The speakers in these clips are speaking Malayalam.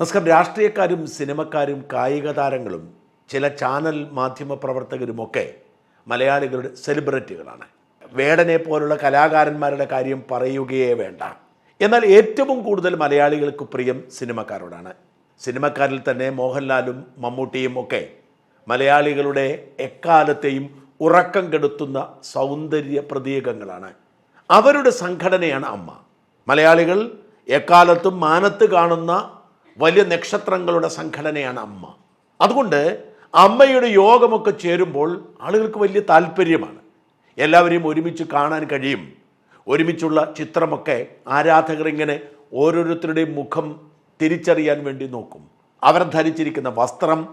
നമസ്കാരം. രാഷ്ട്രീയക്കാരും സിനിമക്കാരും കായിക താരങ്ങളും ചില ചാനൽ മാധ്യമ പ്രവർത്തകരുമൊക്കെ മലയാളികളുടെ സെലിബ്രിറ്റികളാണ്. വേടനെ പോലുള്ള കലാകാരന്മാരുടെ കാര്യം പറയുകയേ വേണ്ട. എന്നാൽ ഏറ്റവും കൂടുതൽ മലയാളികൾക്ക് പ്രിയം സിനിമക്കാരോടാണ്. സിനിമക്കാരിൽ തന്നെ മോഹൻലാലും മമ്മൂട്ടിയും ഒക്കെ മലയാളികളുടെ എക്കാലത്തെയും ഉറക്കം കെടുത്തുന്ന സൗന്ദര്യ പ്രതീകങ്ങളാണ്. അവരുടെ സംഘടനയാണ് അമ്മ. മലയാളികൾ എക്കാലത്തും മാനത്ത് കാണുന്ന വലിയ നക്ഷത്രങ്ങളുടെ സംഘടനയാണ് അമ്മ. അതുകൊണ്ട് അമ്മയുടെ യോഗമൊക്കെ ചേരുമ്പോൾ ആളുകൾക്ക് വലിയ താല്പര്യമാണ്. എല്ലാവരെയും ഒരുമിച്ച് കാണാൻ കഴിയും. ഒരുമിച്ചുള്ള ചിത്രമൊക്കെ ആരാധകർ ഇങ്ങനെ ഓരോരുത്തരുടെയും മുഖം തിരിച്ചറിയാൻ വേണ്ടി നോക്കും. അവർ ധരിച്ചിരിക്കുന്ന വസ്ത്രം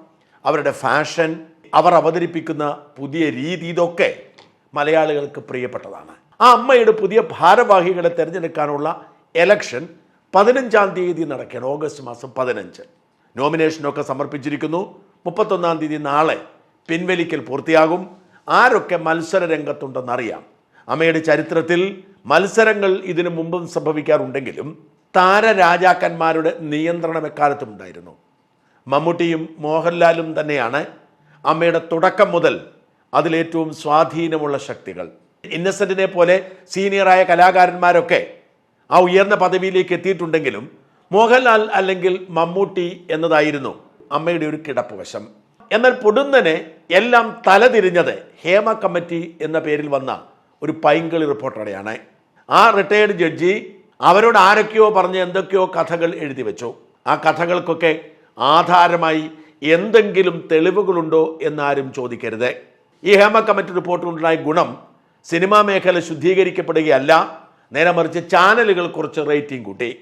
അവരുടെ ഫാഷൻ അവർ അവതരിപ്പിക്കുന്ന പുതിയ രീതി ഇതൊക്കെ മലയാളികൾക്ക് പ്രിയപ്പെട്ടതാണ്. ആ അമ്മയുടെ പുതിയ ഭാരവാഹികളെ തിരഞ്ഞെടുക്കാനുള്ള എലക്ഷൻ പതിനഞ്ചാം തീയതി നടക്കുകയാണ് ഓഗസ്റ്റ് മാസം പതിനഞ്ച്. നോമിനേഷനൊക്കെ സമർപ്പിച്ചിരിക്കുന്നു. മുപ്പത്തൊന്നാം തീയതി നാളെ പിൻവലിക്കൽ പൂർത്തിയാകും. ആരൊക്കെ മത്സര രംഗത്തുണ്ടെന്നറിയാം അമ്മയുടെ ചരിത്രത്തിൽ മത്സരങ്ങൾ ഇതിനു മുമ്പും സംഭവിക്കാറുണ്ടെങ്കിലും താരരാജാക്കന്മാരുടെ നിയന്ത്രണം എക്കാലത്തും ഉണ്ടായിരുന്നു മമ്മൂട്ടിയും മോഹൻലാലും തന്നെയാണ് അമ്മയുടെ തുടക്കം മുതൽ അതിലേറ്റവും സ്വാധീനമുള്ള ശക്തികൾ. ഇന്നസെന്റിനെ പോലെ സീനിയറായ കലാകാരന്മാരൊക്കെ ആ ഉയർന്ന പദവിയിലേക്ക് എത്തിയിട്ടുണ്ടെങ്കിലും മോഹൻലാൽ അല്ലെങ്കിൽ മമ്മൂട്ടി എന്നതായിരുന്നു അമ്മയുടെ ഒരു കിടപ്പ് വശം. എന്നാൽ പൊടുന്നനെ എല്ലാം തലതിരിഞ്ഞത് ഹേമ കമ്മിറ്റി എന്ന പേരിൽ വന്ന ഒരു പൈങ്കളി റിപ്പോർട്ടറുടെയാണ് ആ റിട്ടയേർഡ് ജഡ്ജി അവരോട് ആരൊക്കെയോ പറഞ്ഞ് എന്തൊക്കെയോ കഥകൾ എഴുതി വെച്ചു. ആ കഥകൾക്കൊക്കെ ആധാരമായി എന്തെങ്കിലും തെളിവുകളുണ്ടോ എന്നാരും ചോദിക്കരുത്. ഈ ഹേമ കമ്മിറ്റി റിപ്പോർട്ടിനുണ്ടായ ഗുണം സിനിമാ മേഖല ശുദ്ധീകരിക്കപ്പെടുകയല്ല നേരെ മറിച്ച് ചാനലുകൾ കുറച്ച് റേറ്റിംഗ് കൂട്ടി.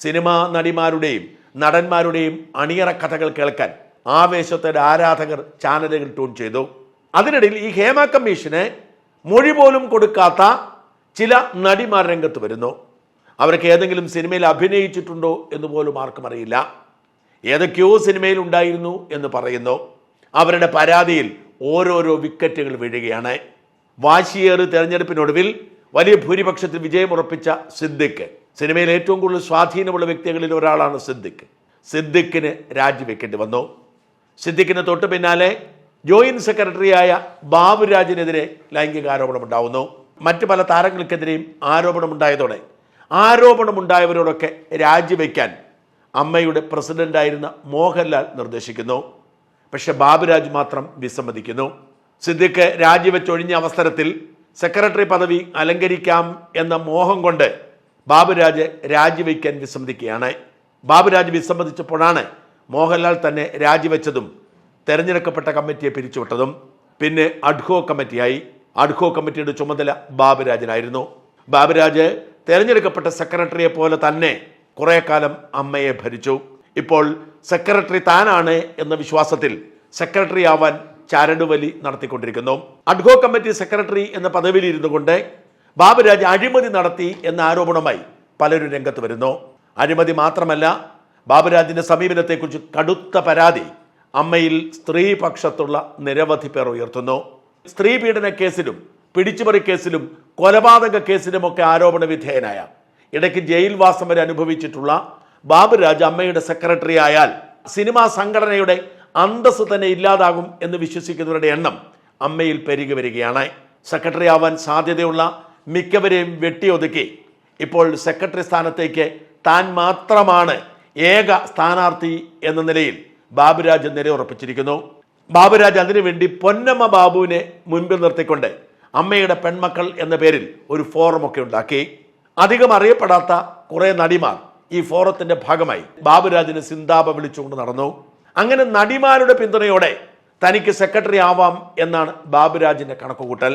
സിനിമാ നടിമാരുടെയും നടന്മാരുടെയും അണിയറ കഥകൾ കേൾക്കാൻ ആവേശത്തോടെ ആരാധകർ ചാനലുകൾ ട്യൂൺ ചെയ്തു. അതിനിടയിൽ ഈ ഹേമ കമ്മീഷന് മൊഴി പോലും കൊടുക്കാത്ത ചില നടിമാർ രംഗത്ത് വരുന്നു. അവർക്ക് ഏതെങ്കിലും സിനിമയിൽ അഭിനയിച്ചിട്ടുണ്ടോ എന്ന് പോലും ആർക്കും അറിയില്ല. ഏതൊക്കെയോ സിനിമയിൽ ഉണ്ടായിരുന്നു എന്ന് പറയുന്നു. അവരുടെ പരാതിയിൽ ഓരോരോ വിക്കറ്റുകൾ വീഴുകയാണ്. വാശിയേറ് തെരഞ്ഞെടുപ്പിനൊടുവിൽ വലിയ ഭൂരിപക്ഷത്തിൽ വിജയമുറപ്പിച്ച സിദ്ദിഖ്. സിനിമയിൽ ഏറ്റവും കൂടുതൽ സ്വാധീനമുള്ള വ്യക്തികളിൽ ഒരാളാണ് സിദ്ദിഖ്. സിദ്ദിഖിന് രാജിവെക്കേണ്ടി വന്നു. സിദ്ദിഖിന് തൊട്ട് പിന്നാലെ ജോയിന്റ് സെക്രട്ടറിയായ ബാബുരാജിനെതിരെ ലൈംഗിക ആരോപണം ഉണ്ടാവുന്നു. മറ്റു പല താരങ്ങൾക്കെതിരെയും ആരോപണമുണ്ടായതോടെ ആരോപണമുണ്ടായവരോടൊക്കെ രാജിവെക്കാൻ അമ്മയുടെ പ്രസിഡന്റായിരുന്ന മോഹൻലാൽ നിർദ്ദേശിക്കുന്നു. പക്ഷെ ബാബുരാജ് മാത്രം വിസമ്മതിക്കുന്നു. സിദ്ദിഖ് രാജിവെച്ചൊഴിഞ്ഞ അവസരത്തിൽ സെക്രട്ടറി പദവി അലങ്കരിക്കാം എന്ന മോഹം കൊണ്ട് ബാബുരാജ് രാജിവെക്കാൻ വിസമ്മതിക്കുകയാണ്. ബാബുരാജ് വിസമ്മതിച്ചപ്പോഴാണ് മോഹൻലാൽ തന്നെ രാജിവെച്ചതും തെരഞ്ഞെടുക്കപ്പെട്ട കമ്മിറ്റിയെ പിരിച്ചുവിട്ടതും. പിന്നെ അഡ്ഹോ കമ്മിറ്റിയായി. അഡ്ഹോ കമ്മിറ്റിയുടെ ചുമതല ബാബുരാജിനായിരുന്നു. ബാബുരാജ് തെരഞ്ഞെടുക്കപ്പെട്ട സെക്രട്ടറിയെ പോലെ തന്നെ കുറെ കാലം അമ്മയെ ഭരിച്ചു. ഇപ്പോൾ സെക്രട്ടറി താനാണ് എന്ന വിശ്വാസത്തിൽ സെക്രട്ടറി ആവാൻ ചരടുവലി നടത്തിക്കൊണ്ടിരിക്കുന്നു. അഡ്ഗോ കമ്മിറ്റി സെക്രട്ടറി എന്ന പദവിയിൽ ഇരുന്നു കൊണ്ട് ബാബുരാജ് അഴിമതി നടത്തി എന്ന ആരോപണമായി പലരും രംഗത്ത് വരുന്നു. അഴിമതി മാത്രമല്ല ബാബുരാജിന്റെ സമീപനത്തെക്കുറിച്ച് കടുത്ത പരാതി അമ്മയിൽ സ്ത്രീപക്ഷത്തുള്ള നിരവധി പേർ ഉയർത്തുന്നു. സ്ത്രീ പീഡന കേസിലും പിടിച്ചുപറി കേസിലും കൊലപാതക കേസിലുമൊക്കെ ആരോപണ വിധേയനായ ഇടയ്ക്ക് ജയിൽവാസം വരെ അനുഭവിച്ചിട്ടുള്ള ബാബുരാജ് അമ്മയുടെ സെക്രട്ടറി ആയാൽ സിനിമാ സംഘടനയുടെ അന്തസ് തന്നെ ഇല്ലാതാകും എന്ന് വിശ്വസിക്കുന്നവരുടെ എണ്ണം അമ്മയിൽ പെരുകി വരികയാണ്. സെക്രട്ടറി ആവാൻ സാധ്യതയുള്ള മിക്കവരെയും വെട്ടിയൊതുക്കി. ഇപ്പോൾ സെക്രട്ടറി സ്ഥാനത്തേക്ക് താൻ മാത്രമാണ് ഏക സ്ഥാനാർത്ഥി എന്ന നിലയിൽ ബാബുരാജ് നിലയുറപ്പിച്ചിരിക്കുന്നു ബാബുരാജ് അതിനുവേണ്ടി പൊന്നമ്മ ബാബുവിനെ മുൻപിൽ നിർത്തിക്കൊണ്ട് അമ്മയുടെ പെൺമക്കൾ എന്ന പേരിൽ ഒരു ഫോറമൊക്കെ ഉണ്ടാക്കി. അധികം അറിയപ്പെടാത്ത കുറേ നടിമാർ ഈ ഫോറത്തിന്റെ ഭാഗമായി ബാബുരാജിന് സിന്താപ വിളിച്ചുകൊണ്ട് നടന്നു. അങ്ങനെ നടിമാരുടെ പിന്തുണയോടെ തനിക്ക് സെക്രട്ടറി ആവാം എന്നാണ് ബാബുരാജിന്റെ കണക്കുകൂട്ടൽ.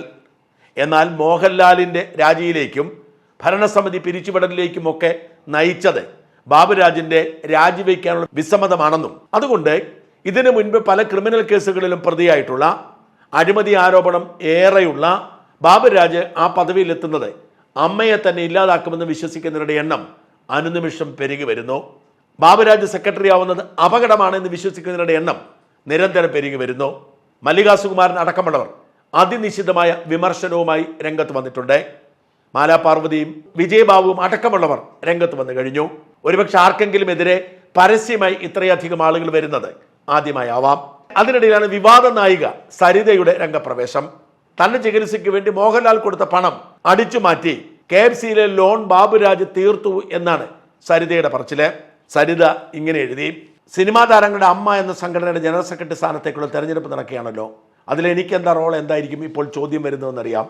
എന്നാൽ മോഹൻലാലിന്റെ രാജിയിലേക്കും ഭരണസമിതി പിരിച്ചുവിടലിലേക്കുമൊക്കെ നയിച്ചത് ബാബുരാജിന്റെ രാജിവെക്കാനുള്ള വിസമ്മതമാണെന്നും അതുകൊണ്ട് ഇതിനു മുൻപ് പല ക്രിമിനൽ കേസുകളിലും പ്രതിയായിട്ടുള്ള അഴിമതി ആരോപണം ഏറെയുള്ള ബാബുരാജ് ആ പദവിയിലെത്തുന്നത് അമ്മയെ തന്നെ ഇല്ലാതാക്കുമെന്ന് വിശ്വസിക്കുന്നവരുടെ എണ്ണം അനുനിമിഷം പെരുകി വരുന്നു. ബാബുരാജ് സെക്രട്ടറി ആവുന്നത് അപകടമാണെന്ന് വിശ്വസിക്കുന്നവരുടെ എണ്ണം നിരന്തരം പെരുകി വരുന്നു. മല്ലികാ സുകുമാരൻ അടക്കമുള്ളവർ അതിനിശ്ചിതമായ വിമർശനവുമായി രംഗത്ത് വന്നിട്ടുണ്ട്. മാലാപാർവതിയും വിജയബാബുവും അടക്കമുള്ളവർ രംഗത്ത് വന്നു കഴിഞ്ഞു. ഒരുപക്ഷെ ആർക്കെങ്കിലും എതിരെ പരസ്യമായി ഇത്രയധികം ആളുകൾ വരുന്നത് ആദ്യമായി ആവാം. അതിനിടയിലാണ് വിവാദ നായിക സരിതയുടെ രംഗപ്രവേശം. തന്റെ ചികിത്സയ്ക്ക് വേണ്ടി മോഹൻലാൽ കൊടുത്ത പണം അടിച്ചു മാറ്റി കെ എഫ് സിയിലെ ലോൺ ബാബുരാജ് തീർത്തു എന്നാണ് സരിതയുടെ പറച്ചിൽ. സരിത ഇങ്ങനെ എഴുതി സിനിമാ താരങ്ങളുടെ അമ്മ എന്ന സംഘടനയുടെ ജനറൽ സെക്രട്ടറി സ്ഥാനത്തേക്കുള്ള തെരഞ്ഞെടുപ്പ് നടക്കുകയാണല്ലോ. അതിൽ എനിക്ക് എന്താ റോൾ എന്തായിരിക്കും ഇപ്പോൾ ചോദ്യം വരുന്നതെന്നറിയാം.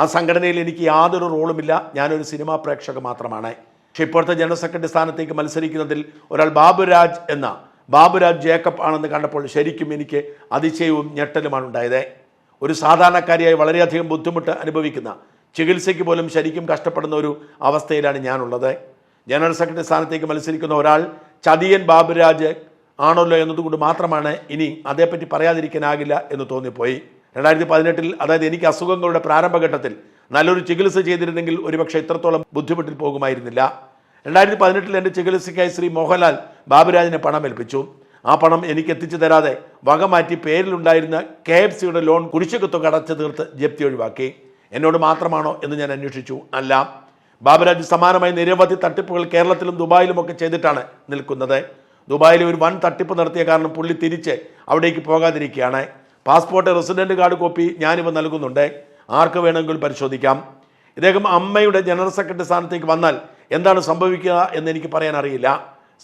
ആ സംഘടനയിൽ എനിക്ക് യാതൊരു റോളുമില്ല ഞാനൊരു സിനിമാ പ്രേക്ഷക മാത്രമാണ്. പക്ഷേ ഇപ്പോഴത്തെ ജനറൽ സെക്രട്ടറി സ്ഥാനത്തേക്ക് മത്സരിക്കുന്നതിൽ ഒരാൾ ബാബുരാജ് എന്ന ബാബുരാജ് ജേക്കബ് ആണെന്ന് കണ്ടപ്പോൾ ശരിക്കും എനിക്ക് അതിശയവും ഞെട്ടലുമാണ് ഉണ്ടായത്. ഒരു സാധാരണക്കാരിയായി വളരെയധികം ബുദ്ധിമുട്ട് അനുഭവിക്കുന്ന ചികിത്സയ്ക്ക് പോലും ശരിക്കും കഷ്ടപ്പെടുന്ന ഒരു അവസ്ഥയിലാണ് ഞാനുള്ളത്. ജനറൽ സെക്രട്ടറി സ്ഥാനത്തേക്ക് മത്സരിക്കുന്ന ഒരാൾ ചതിയൻ ബാബുരാജ് ആണല്ലോ എന്നതുകൊണ്ട് മാത്രമാണ് ഇനി അതേപ്പറ്റി പറയാതിരിക്കാനാകില്ല എന്ന് തോന്നിപ്പോയി. രണ്ടായിരത്തി പതിനെട്ടിൽ അതായത് എനിക്ക് അസുഖങ്ങളുടെ പ്രാരംഭഘട്ടത്തിൽ നല്ലൊരു ചികിത്സ ചെയ്തിരുന്നെങ്കിൽ ഒരുപക്ഷെ ഇത്രത്തോളം ബുദ്ധിമുട്ടിൽ പോകുമായിരുന്നില്ല. രണ്ടായിരത്തി പതിനെട്ടിൽ എന്റെ ചികിത്സയ്ക്കായി ശ്രീ മോഹൻലാൽ ബാബുരാജിനെ പണം ഏൽപ്പിച്ചു. ആ പണം എനിക്ക് എത്തിച്ചു തരാതെ വക മാറ്റി പേരിലുണ്ടായിരുന്ന കെ എഫ് സിയുടെ ലോൺ കുടിശ്ശിക തുക അടച്ചു തീർത്ത് ജപ്തി ഒഴിവാക്കി. എന്നോട് മാത്രമാണോ എന്ന് ഞാൻ അന്വേഷിച്ചു. അല്ല. ബാബുരാജ് സമാനമായി നിരവധി തട്ടിപ്പുകൾ കേരളത്തിലും ദുബായിലുമൊക്കെ ചെയ്തിട്ടാണ് നിൽക്കുന്നത്. ദുബായിൽ ഒരു വൻ തട്ടിപ്പ് നടത്തിയ കാരണം പുള്ളി തിരിച്ച് അവിടേക്ക് പോകാതിരിക്കുകയാണ്. പാസ്പോർട്ട് റെസിഡന്റ് കാർഡ് കോപ്പി ഞാനിവ നൽകുന്നുണ്ട്. ആർക്ക് വേണമെങ്കിലും പരിശോധിക്കാം. ഇദ്ദേഹം അമ്മയുടെ ജനറൽ സെക്രട്ടറി സ്ഥാനത്തേക്ക് വന്നാൽ എന്താണ് സംഭവിക്കുക എന്ന് എനിക്ക് പറയാൻ അറിയില്ല.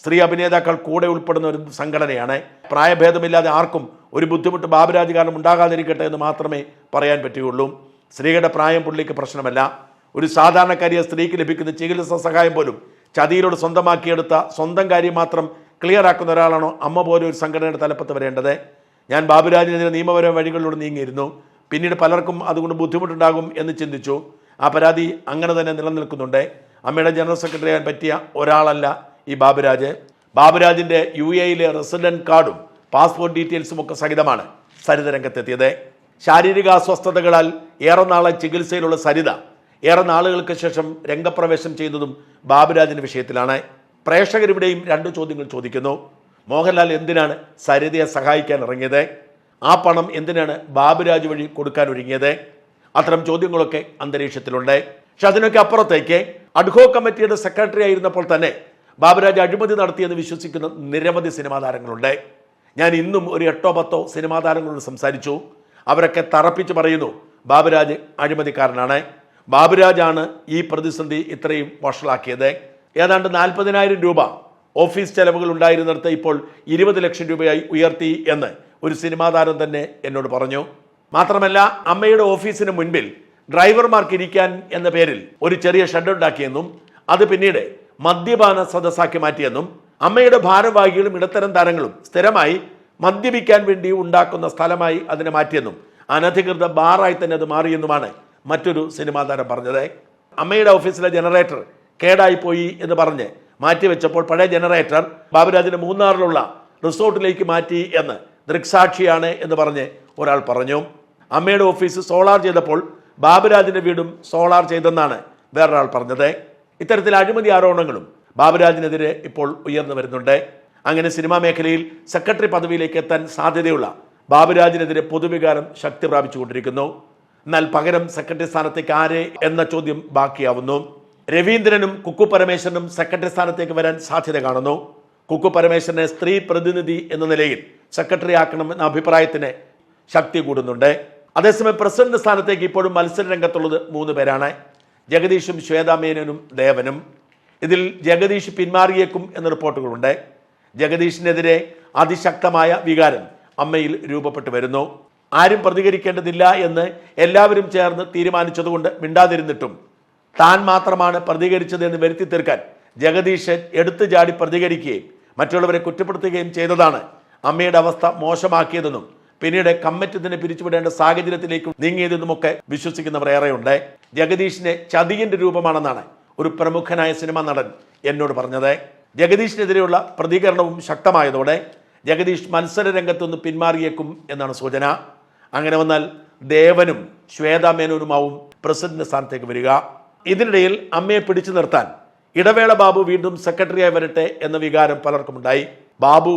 സ്ത്രീ അഭിനേതാക്കൾ കൂടെ ഉൾപ്പെടുന്ന ഒരു സംഘടനയാണ്. പ്രായഭേദമില്ലാതെ ആർക്കും ഒരു ബുദ്ധിമുട്ട് ബാബുരാജ് കാരണം ഉണ്ടാകാതിരിക്കട്ടെ എന്ന് മാത്രമേ പറയാൻ പറ്റുകയുള്ളൂ. സ്ത്രീയുടെ പ്രായം പുള്ളിക്ക് പ്രശ്നമല്ല. ഒരു സാധാരണക്കാരിയ സ്ത്രീക്ക് ലഭിക്കുന്ന ചികിത്സ സഹായം പോലും ചതിയിലൂടെ സ്വന്തമാക്കിയെടുത്ത സ്വന്തം കാര്യം മാത്രം ക്ലിയർ ആക്കുന്ന ഒരാളാണോ അമ്മ പോലെ ഒരു സംഘടനയുടെ തലപ്പത്ത് വരേണ്ടത്? ഞാൻ ബാബുരാജിനെതിരെ നിയമപരമായ വഴികളിലൂടെ നീങ്ങിയിരുന്നു. പിന്നീട് പലർക്കും അതുകൊണ്ട് ബുദ്ധിമുട്ടുണ്ടാകും എന്ന് ചിന്തിച്ചു. ആ പരാതി അങ്ങനെ തന്നെ നിലനിൽക്കുന്നുണ്ട്. അമ്മയുടെ ജനറൽ സെക്രട്ടറി ആകാൻ പറ്റിയ ഒരാളല്ല ഈ ബാബുരാജ്. ബാബുരാജിന്റെ യു എയിലെ റെസിഡന്റ് കാർഡും പാസ്പോർട്ട് ഡീറ്റെയിൽസും ഒക്കെ സഹിതമാണ് സരിത രംഗത്തെത്തിയത്. ശാരീരിക അസ്വസ്ഥതകളാൽ ഏറെ നാളെ ചികിത്സയിലുള്ള സരിത ഏറെ നാളുകൾക്ക് ശേഷം രംഗപ്രവേശം ചെയ്യുന്നതും ബാബുരാജിന്റെ വിഷയത്തിലാണ്. പ്രേക്ഷകരിവിടെയും രണ്ട് ചോദ്യങ്ങൾ ചോദിക്കുന്നു. മോഹൻലാൽ എന്തിനാണ് സരിതയെ സഹായിക്കാൻ ഇറങ്ങിയത്? ആ പണം എന്തിനാണ് ബാബുരാജ് വഴി കൊടുക്കാൻ ഒരുങ്ങിയത്? അത്തരം ചോദ്യങ്ങളൊക്കെ അന്തരീക്ഷത്തിലുണ്ട്. പക്ഷെ അതിനൊക്കെ അപ്പുറത്തേക്ക് അഡ്ഹോ കമ്മിറ്റിയുടെ സെക്രട്ടറി ആയിരുന്നപ്പോൾ തന്നെ ബാബുരാജ് അഴിമതി നടത്തിയെന്ന് വിശ്വസിക്കുന്ന നിരവധി സിനിമാ താരങ്ങളുണ്ട്. ഞാൻ ഇന്നും ഒരു എട്ടോ പത്തോ സിനിമാ താരങ്ങളോട് സംസാരിച്ചു. അവരൊക്കെ തറപ്പിച്ച് പറയുന്നു ബാബുരാജ് അഴിമതിക്കാരനാണ്. ബാബുരാജാണ് ഈ പ്രതിസന്ധി ഇത്രയും വഷളാക്കിയത്. ഏതാണ്ട് നാൽപ്പതിനായിരം രൂപ ഓഫീസ് ചെലവുകൾ ഉണ്ടായിരുന്നിടത്ത് ഇപ്പോൾ ഇരുപത് ലക്ഷം രൂപയായി ഉയർത്തി എന്ന് ഒരു സിനിമാ താരം തന്നെ എന്നോട് പറഞ്ഞു. മാത്രമല്ല അമ്മയുടെ ഓഫീസിന് മുൻപിൽ ഡ്രൈവർമാർക്ക് ഇരിക്കാൻ എന്ന പേരിൽ ഒരു ചെറിയ ഷെഡ് ഉണ്ടാക്കിയെന്നും അത് പിന്നീട് മദ്യപാന സദസ്സാക്കി മാറ്റിയെന്നും അമ്മയുടെ ഭാരവാഹികളും ഇടത്തരം താരങ്ങളും സ്ഥിരമായി മദ്യപിക്കാൻ വേണ്ടി ഉണ്ടാക്കുന്ന സ്ഥലമായി അതിനെ മാറ്റിയെന്നും അനധികൃത ബാറായി തന്നെ അത് മാറിയെന്നുമാണ് മറ്റൊരു സിനിമാ താരം പറഞ്ഞത് അമ്മയുടെ ഓഫീസിലെ ജനറേറ്റർ കേടായിപ്പോയി എന്ന് പറഞ്ഞ് മാറ്റിവെച്ചപ്പോൾ പഴയ ജനറേറ്റർ ബാബുരാജിന്റെ മൂന്നാറിലുള്ള റിസോർട്ടിലേക്ക് മാറ്റി എന്ന് ദൃക്സാക്ഷിയാണ് എന്ന് പറഞ്ഞ് ഒരാൾ പറഞ്ഞു. അമ്മയുടെ ഓഫീസ് സോളാർ ചെയ്തപ്പോൾ ബാബുരാജിന്റെ വീടും സോളാർ ചെയ്തെന്നാണ് വേറൊരാൾ പറഞ്ഞത്. ഇത്തരത്തിൽ അഴിമതി ആരോപണങ്ങളും ബാബുരാജിനെതിരെ ഇപ്പോൾ ഉയർന്നു വരുന്നുണ്ട്. അങ്ങനെ സിനിമാ മേഖലയിൽ സെക്രട്ടറി പദവിയിലേക്ക് എത്താൻ സാധ്യതയുള്ള ബാബുരാജിനെതിരെ പൊതുവികാരം ശക്തി പ്രാപിച്ചുകൊണ്ടിരിക്കുന്നു. എന്നാൽ പകരം സെക്രട്ടറി സ്ഥാനത്തേക്ക് ആര് എന്ന ചോദ്യം ബാക്കിയാവുന്നു. രവീന്ദ്രനും കുക്കു പരമേശ്വരനും സെക്രട്ടറി സ്ഥാനത്തേക്ക് വരാൻ സാധ്യത കാണുന്നു. കുക്കു പരമേശ്വരനെ സ്ത്രീ പ്രതിനിധി എന്ന നിലയിൽ സെക്രട്ടറി ആക്കണം എന്ന അഭിപ്രായത്തിന് ശക്തി കൂടുന്നുണ്ട്. അതേസമയം പ്രസിഡന്റ് സ്ഥാനത്തേക്ക് ഇപ്പോഴും മത്സര രംഗത്തുള്ളത് മൂന്ന് പേരാണ്. ജഗദീഷും ശ്വേതാമേനനും ദേവനും. ഇതിൽ ജഗദീഷ് പിന്മാറിയേക്കും എന്ന റിപ്പോർട്ടുകളുണ്ട്. ജഗദീഷിനെതിരെ അതിശക്തമായ വികാരം അമ്മയിൽ രൂപപ്പെട്ടു വരുന്നു. ആരും പ്രതികരിക്കേണ്ടതില്ല എന്ന് എല്ലാവരും ചേർന്ന് തീരുമാനിച്ചതുകൊണ്ട് മിണ്ടാതിരുന്നിട്ടും. താൻ മാത്രമാണ് പ്രതികരിച്ചത് എന്ന് വരുത്തി തീർക്കാൻ ജഗദീശൻ എടുത്തു ചാടി പ്രതികരിക്കുകയും മറ്റുള്ളവരെ കുറ്റപ്പെടുത്തുകയും ചെയ്തതാണ്. അമ്മയുടെ അവസ്ഥ മോശമാക്കിയതെന്നും പിന്നീട് കമ്മിറ്റി തന്നെ പിരിച്ചുവിടേണ്ട സാഹചര്യത്തിലേക്ക് നീങ്ങിയതെന്നുമൊക്കെ വിശ്വസിക്കുന്നവർ ഏറെയുണ്ട്. ജഗദീഷിനെ ചതിയന്റെ രൂപമാണെന്നാണ് ഒരു പ്രമുഖനായ സിനിമാ നടൻ എന്നോട് പറഞ്ഞത്. ജഗദീഷിനെതിരെയുള്ള പ്രതികരണവും ശക്തമായതോടെ ജഗദീഷ് മത്സര രംഗത്തുനിന്ന് പിന്മാറിയേക്കും എന്നാണ് സൂചന. അങ്ങനെ വന്നാൽ ദേവനും ശ്വേതാ പ്രസിഡന്റിന്റെ പ്രസിഡന്റ് സ്ഥാനത്തേക്ക് വരിക. ഇതിനിടയിൽ അമ്മയെ പിടിച്ചു നിർത്താൻ ഇടവേള ബാബു വീണ്ടും സെക്രട്ടറിയായി വരട്ടെ എന്ന വികാരം പലർക്കും ഉണ്ടായി ബാബു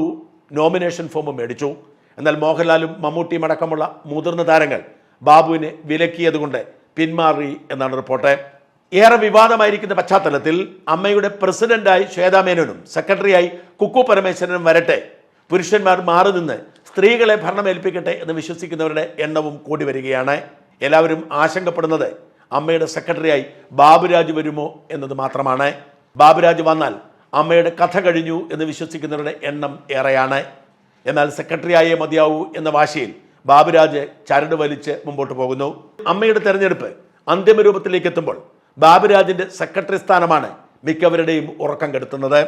നോമിനേഷൻ ഫോം മേടിച്ചു. എന്നാൽ മോഹൻലാലും മമ്മൂട്ടിയും അടക്കമുള്ള മുതിർന്ന താരങ്ങൾ ബാബുവിനെ വിലക്കിയതുകൊണ്ട് പിന്മാറി എന്നാണ് റിപ്പോർട്ട്. ഏറെ വിവാദമായിരിക്കുന്ന പശ്ചാത്തലത്തിൽ അമ്മയുടെ പ്രസിഡന്റായി ശ്വേതാമേനോനും സെക്രട്ടറിയായി കുക്കു പരമേശ്വരനും വരട്ടെ. പുരുഷന്മാർ മാറി നിന്ന് സ്ത്രീകളെ ഭരണമേൽപ്പിക്കട്ടെ എന്ന് വിശ്വസിക്കുന്നവരുടെ എണ്ണവും കൂടി വരികയാണ്. എല്ലാവരും ആശങ്കപ്പെടുന്നത് അമ്മയുടെ സെക്രട്ടറിയായി ബാബുരാജ് വരുമോ എന്നത് മാത്രമാണ്. ബാബുരാജ് വന്നാൽ അമ്മയുടെ കഥ കഴിഞ്ഞു എന്ന് വിശ്വസിക്കുന്നവരുടെ എണ്ണം ഏറെയാണ്. എന്നാൽ സെക്രട്ടറിയായേ മതിയാവൂ എന്ന വാശിയിൽ ബാബുരാജ് ചരട് വലിച്ച് മുമ്പോട്ട് പോകുന്നു. അമ്മയുടെ തെരഞ്ഞെടുപ്പ് അന്തിമ രൂപത്തിലേക്ക് എത്തുമ്പോൾ ബാബുരാജിന്റെ സെക്രട്ടറി സ്ഥാനമാണ് മിക്കവരുടെയും ഉറക്കം കെടുത്തുന്നത്.